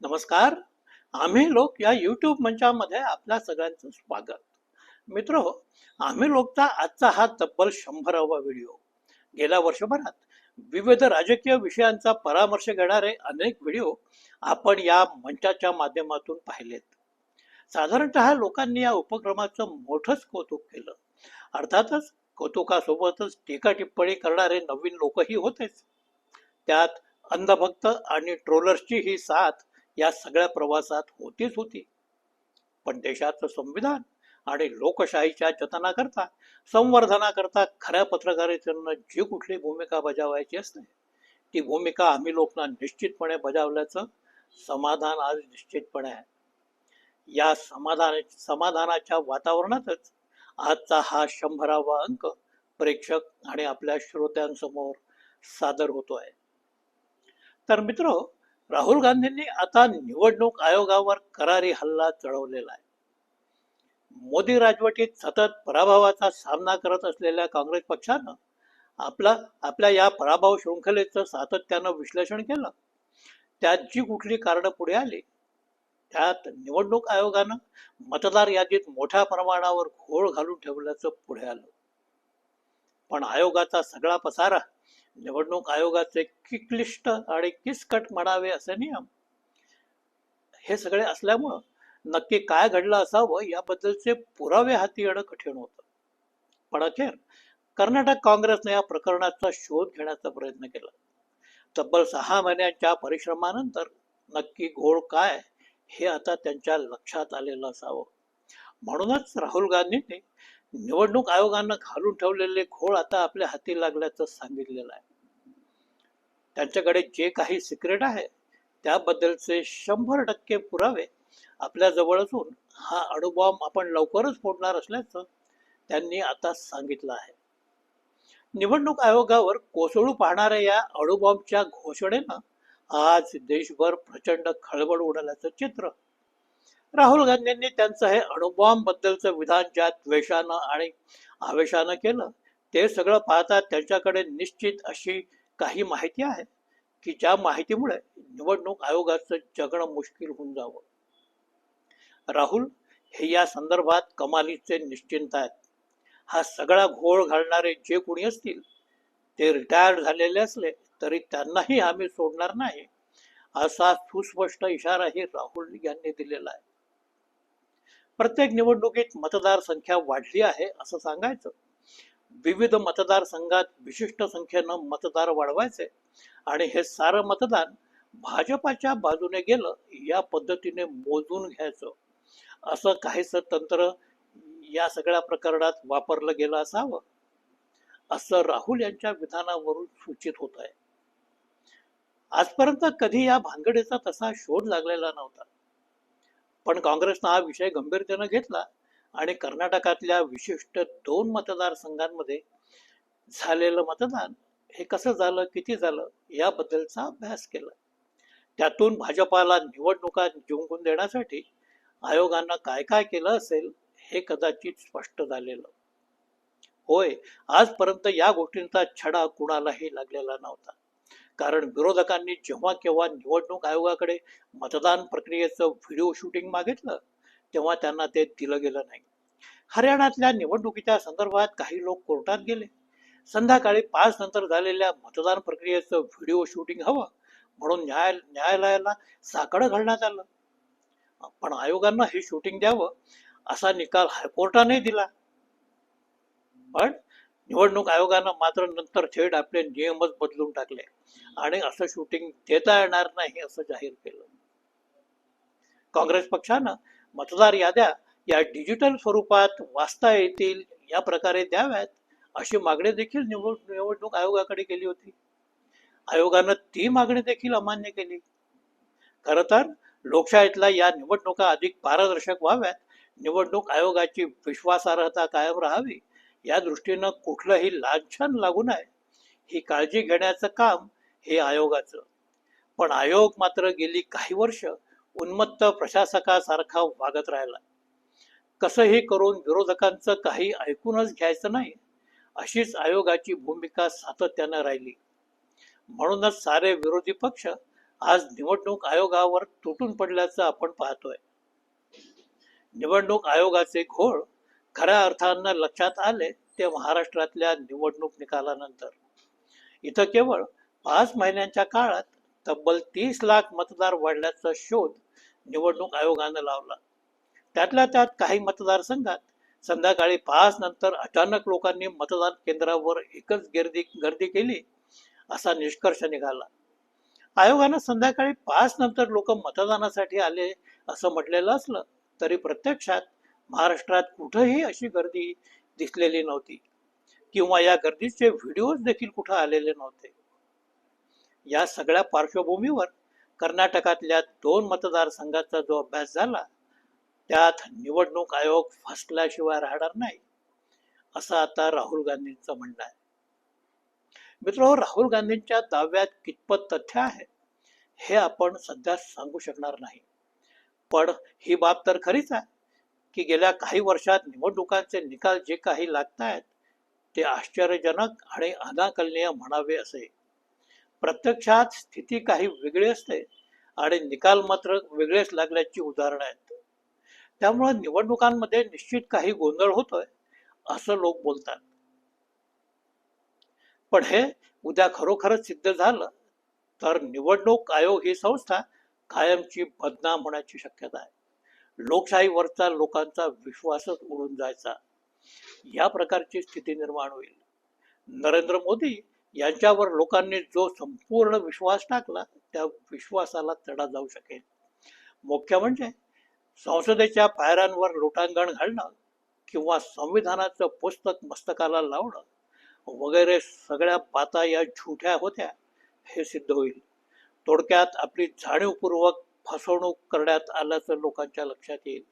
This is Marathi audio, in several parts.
नमस्कार. आम्ही लोक या यूट्यूब मंचामध्ये आपल्या सगळ्यांचं स्वागत. मित्र हो, आम्ही लोकचा आजचा हा तब्बल शंभरावा व्हिडिओ. गेल्या वर्षभरात विविध राजकीय विषयांचा परामर्श घेणारे अनेक व्हिडिओ आपण या मंचाच्या माध्यमातून पाहिलेत. साधारणतः लोकांनी या उपक्रमाचं मोठंच कौतुक केलं. अर्थातच कौतुकासोबतच टीका टिप्पणी करणारे नवीन लोकही होतेच. त्यात अंधभक्त आणि ट्रोलर्सची ही साथ या सगळ्या प्रवासात होतीच होती. पण देशाचं संविधान आणि लोकशाहीच्या जतनाकरता संवर्धनाकरता खऱ्या पत्रकारितेनं जी कुठली भूमिका बजावायची असते ती भूमिका आम्ही लोकांना निश्चितपणे बजावल्याचं समाधान आज निश्चितपणे आहे. या समाधान समाधानाच्या वातावरणातच आजचा हा शंभरावा अंक प्रेक्षक आणि आपल्या श्रोत्यांसमोर सादर होतो आहे तर मित्र राहुल गांधींनी आता निवडणूक आयोगावर करारी हल्ला चढवलेला आहे. मोदी राजवटीत सतत पराभवाचा सामना करत असलेल्या काँग्रेस पक्षानं आपला आपल्या या पराभव शृंखलेचं सातत्यानं विश्लेषण केलं. त्यात जी कुठली कारणं पुढे आली त्यात निवडणूक आयोगानं मतदार यादीत मोठ्या प्रमाणावर घोळ घालून ठेवल्याचं पुढे आलं. पण आयोगाचा सगळा पसारा निवडणूक आयोगाचे किक्लिष्ट आणि किसकट म्हणावे असे नियम. हे सगळे असल्यामुळं नक्की काय घडलं असावं याबद्दलचे पुरावे हाती येणं कठीण होतं. पण अखेर कर्नाटक काँग्रेसने या प्रकरणाचा शोध घेण्याचा प्रयत्न केला. तब्बल सहा महिन्यांच्या परिश्रमानंतर नक्की घोळ काय हे आता त्यांच्या लक्षात आलेलं असावं. म्हणूनच राहुल गांधींनी निवडणूक आयोगानं घालून ठेवलेले घोळ आता आपल्या हाती लागल्याचं सांगितलेलं आहे. त्यांच्याकडे जे काही सिक्रेट आहे त्याबद्दलचे शंभर टक्के पुरावे आपल्या जवळ असून हा अणुबॉम्ब आपण लवकरच फोडणार असल्याचं त्यांनी आता सांगितलं आहे. निवडणूक आयोगावर कोसळू पाहणाऱ्या या अणुबॉम्बच्या घोषणेनं आज देशभर प्रचंड खळबळ उडाल्याचं चित्र राहुल गांधींनी त्यांचं हे अणुबॉम्ब बद्दलचं विधान ज्या द्वेषानं आणि आवेशानं केलं ते सगळं पाहता त्यांच्याकडे निश्चित अशी काही माहिती आहे की ज्या माहितीमुळे निवडणूक आयोगाचं जगणं मुश्किल होऊन जावं? राहुल हे या संदर्भात कमालीचे निश्चिंत आहेत. हा सगळा घोळ घालणारे जे कोणी असतील ते रिटायर्ड झालेले असले तरी त्यांनाही आम्ही सोडणार नाही असा सुस्पष्ट इशाराही राहुल यांनी दिलेला आहे. प्रत्येक निवडणुकीत मतदार संख्या वाढली आहे असं सांगायचं. विविध मतदारसंघात विशिष्ट संख्येनं मतदार वाढवायचे आणि हे सारं मतदान भाजपाच्या बाजूने गेलं या पद्धतीने मोजून घ्यायचं. असं काहीसं तंत्र या सगळ्या प्रकरणात वापरलं गेलं असावं. असं राहुल यांच्या विधानावरून सूचित होत आहे आजपर्यंत कधी या भानगडीचा तसा शोध लागलेला नव्हता. पण काँग्रेसनं हा विषय गंभीरतेनं घेतला आणि कर्नाटकातल्या विशिष्ट दोन मतदारसंघांमध्ये झालेलं मतदान हे कसं झालं किती झालं याबद्दलचा अभ्यास केला. त्यातून भाजपाला निवडणुका जिंकून देण्यासाठी आयोगानं काय काय केलं असेल हे कदाचित स्पष्ट झालेलं. होय आजपर्यंत या गोष्टींचा छडा कुणालाही लागलेला नव्हता. कारण विरोधकांनी जेव्हा केव्हा निवडणूक आयोगाकडे मतदान प्रक्रियेचं व्हिडिओ शूटिंग मागितलं तेव्हा त्यांना ते दिलं गेलं नाही. हरियाणातल्या निवडणुकीच्या संदर्भात काही लोक कोर्टात गेले. संध्याकाळी पाच नंतर झालेल्या मतदान प्रक्रियेचं व्हिडिओ शूटिंग हवं म्हणून न्याय न्यायालयाला साकडं घालण्यात आलं. पण आयोगानं हे शूटिंग द्यावं असा निकाल हायकोर्टाने दिला. पण निवडणूक आयोगानं मात्र नंतर थेट आपले नियमच बदलून टाकले. आणि असं शूटिंग देता येणार नाही असं जाहीर केलं. काँग्रेस पक्षानं मतदार याद्या या डिजिटल स्वरूपात वाचता येतील या प्रकारे द्याव्यात अशी मागणी देखील निवड निवडणूक आयोगाकडे केली होती. आयोगानं ती मागणी देखील अमान्य केली. खर तर लोकशाहीतल्या या निवडणुका अधिक पारदर्शक व्हाव्यात. निवडणूक आयोगाची विश्वासार्हता कायम राहावी या दृष्टीनं कुठलंही लांछन लागू नये. ही काळजी घेण्याचं काम हे आयोगाचं. पण आयोग मात्र गेली काही वर्ष उन्मत्त प्रशासकासारखा वागत राहिला. कसंही करून विरोधकांचं काही ऐकूनच घ्यायचं नाही अशीच आयोगाची भूमिका सातत्यानं राहिली. म्हणूनच सारे विरोधी पक्ष आज निवडणूक आयोगावर तुटून पडल्याचं आपण पाहतोय. निवडणूक आयोगाचे घोळ खऱ्या अर्थानं लक्षात आले ते महाराष्ट्रातल्या निवडणूक निकालानंतर. इथं केवळ पाच महिन्यांच्या काळात तब्बल तीस लाख मतदार वाढल्याचा शोध निवडणूक आयोगानं लावला. त्यातल्या त्यात काही मतदारसंघात संध्याकाळी पाच नंतर अचानक लोकांनी मतदान केंद्रावर एकच गर्दी गर्दी केली असा निष्कर्ष निघाला. आयोगानं संध्याकाळी पाच नंतर लोक मतदानासाठी आले असं म्हटलेलं असलं तरी प्रत्यक्षात महाराष्ट्रात कुठंही अशी गर्दी दिसलेली नव्हती. किंवा या गर्दीचे व्हिडिओज देखील कुठं आलेले नव्हते. या सगळ्या पार्श्वभूमीवर कर्नाटकातल्या दोन मतदारसंघाचा जो अभ्यास झाला त्यात निवडणूक आयोग फसल्याशिवाय राहणार नाही असं आता राहुल गांधींचं म्हणणं आहे. मित्र राहुल गांधींच्या दाव्यात कितपत तथ्य आहे हे आपण सध्या सांगू शकणार नाही. पण ही बाब तर खरीच आहे. की गेल्या काही वर्षात निवडणुकांचे निकाल जे काही लागत आहेत ते आश्चर्यजनक आणि अनाकलनीय म्हणावे असे. प्रत्यक्षात स्थिती काही वेगळी असते आणि निकाल मात्र वेगळेच लागल्याची उदाहरणं आहेत. त्यामुळे निवडणुकांमध्ये निश्चित काही गोंधळ होतोय असं लोक बोलतात. पण हे उद्या खरोखरच सिद्ध झालं तर निवडणूक आयोग ही संस्था कायमची बदनाम होण्याची शक्यता आहे. लोकशाहीवरचा लोकांचा विश्वासच उडून जायचा. या प्रकारची स्थिती निर्माण होईल. नरेंद्र मोदी यांच्यावर लोकांनी जो संपूर्ण विश्वास टाकला त्या विश्वासाला तडा जाऊ शकेल. मुख्य म्हणजे संसदेच्या पायऱ्यांवर लोटांगण घालणं किंवा संविधानाचं पुस्तक मस्तकाला लावणं वगैरे सगळ्या बाता या झुठ्या होत्या हे सिद्ध होईल. थोडक्यात आपली जाणीवपूर्वक फसवणूक करण्यात आल्याचं लोकांच्या लक्षात येईल.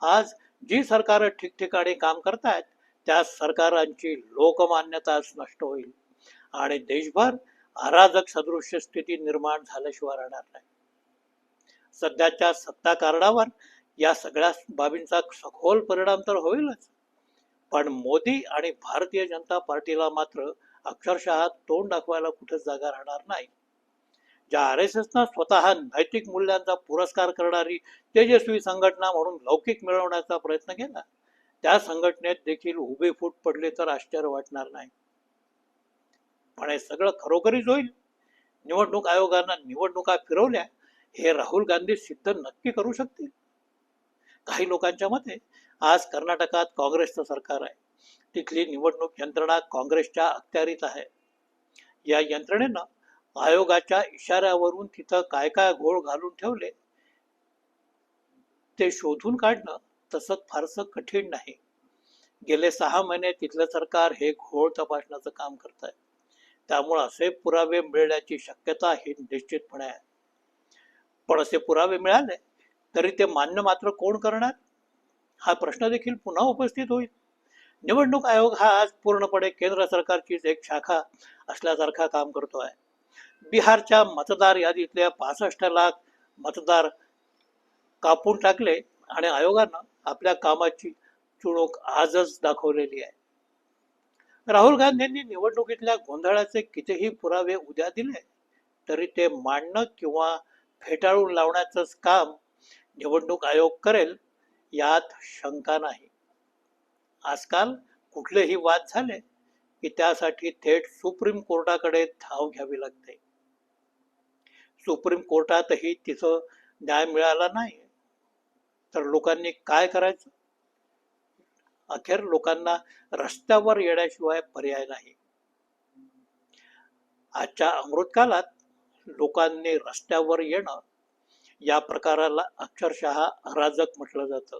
आज जी सरकार ठिकठिकाणी काम करतायत त्या सरकारांची लोकमान्यताच नष्ट होईल. आणि देशभर अराजक सदृश्य स्थिती निर्माण झाल्याशिवाय राहणार नाही. सध्याच्या सत्ता कारणावर या सगळ्या बाबींचा सखोल परिणाम तर होईलच. पण मोदी आणि भारतीय जनता पार्टीला मात्र अक्षरशः तोंड दाखवायला कुठेच जागा राहणार नाही. ज्या आर एस एसनं स्वतः नैतिक मूल्यांचा पुरस्कार करणारी तेजस्वी संघटना म्हणून लौकिक मिळवण्याचा प्रयत्न केला त्या संघटनेत देखील उभे फूट पडले तर आश्चर्य वाटणार नाही. पण हे सगळं खरोखरीच होईल? निवडणूक आयोगानं निवडणुका फिरवल्या हे राहुल गांधी सिद्ध नक्की करू शकतील? काही लोकांच्या मते आज कर्नाटकात काँग्रेसचं सरकार आहे. तिथली निवडणूक यंत्रणा काँग्रेसच्या अखत्यारीत आहे. या यंत्रणेनं आयोगाच्या इशाऱ्यावरून तिथं काय काय घोळ घालून ठेवले ते शोधून काढणं तसं फारसं कठीण नाही. गेले सहा महिने तिथलं सरकार हे घोळ तपासण्याचं काम करत आहे त्यामुळे असे पुरावे मिळण्याची शक्यता ही निश्चितपणे आहे. पण असे पुरावे मिळाले तरी ते मान्य मात्र कोण करणार? हा प्रश्न देखील पुन्हा उपस्थित होईल. निवडणूक आयोग हा आज पूर्णपणे केंद्र सरकारचीच एक शाखा असल्यासारखा काम करतो आहे बिहारच्या मतदार यादीतल्या पासष्ट लाख मतदार कापून टाकले आणि आयोगानं आपल्या कामाची चुणूक आजच दाखवलेली आहे. राहुल गांधींनी निवडणुकीतल्या गोंधळाचे कितीही पुरावे उद्या दिले तरी ते मांडणं किंवा फेटाळून लावण्याचंच काम निवडणूक आयोग करेल यात शंका नाही. आजकाल कुठलेही वाद झाले की त्यासाठी थेट सुप्रीम कोर्टाकडे धाव घ्यावी लागते. सुप्रीम कोर्टातही तिचं न्याय मिळाला नाही. तर लोकांनी काय करायचं? अखेर लोकांना रस्त्यावर येण्याशिवाय पर्याय नाही. आजच्या अमृतकालात लोकांनी रस्त्यावर येणं या प्रकाराला अक्षरशः अराजक म्हटलं जातं.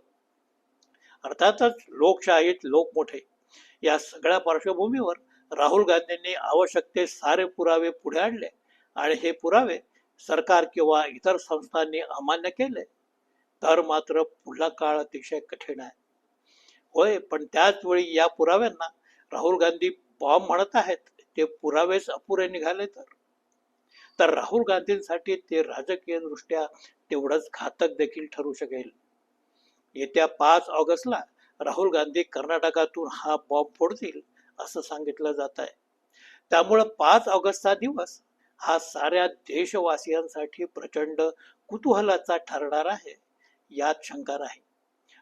अर्थातच लोकशाहीत लोक मोठे. या सगळ्या पार्श्वभूमीवर राहुल गांधींनी आवश्यक ते सारे पुरावे पुढे आणले आणि हे पुरावे सरकार किंवा इतर संस्थांनी अमान्य केले तर मात्र पुढला काळ अतिशय कठीण आहे. होय पण त्याच वेळी या पुराव्यांना राहुल गांधी बॉम्ब म्हणत आहेत ते पुरावेच अपुरे निघाले तर. तर राहुल गांधींसाठी ते राजकीय दृष्ट्या तेवढंच घातक देखील ठरू शकेल. येत्या पाच ऑगस्टला राहुल गांधी कर्नाटकातून हा बॉम्ब फोडतील असं सांगितलं जात आहे त्यामुळं पाच ऑगस्टचा दिवस हा साऱ्या देशवासियांसाठी प्रचंड कुतूहलाचा ठरणार आहे यात शंका नाही.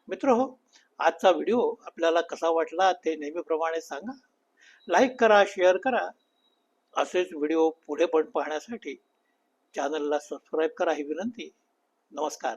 मित्र हो आजचा व्हिडिओ आपल्याला कसा वाटला ते नेहमीप्रमाणे सांगा. लाईक करा शेअर करा. असेच व्हिडिओ पुढे पण पाहण्यासाठी चॅनलला सबस्क्राईब करा ही विनंती. नमस्कार.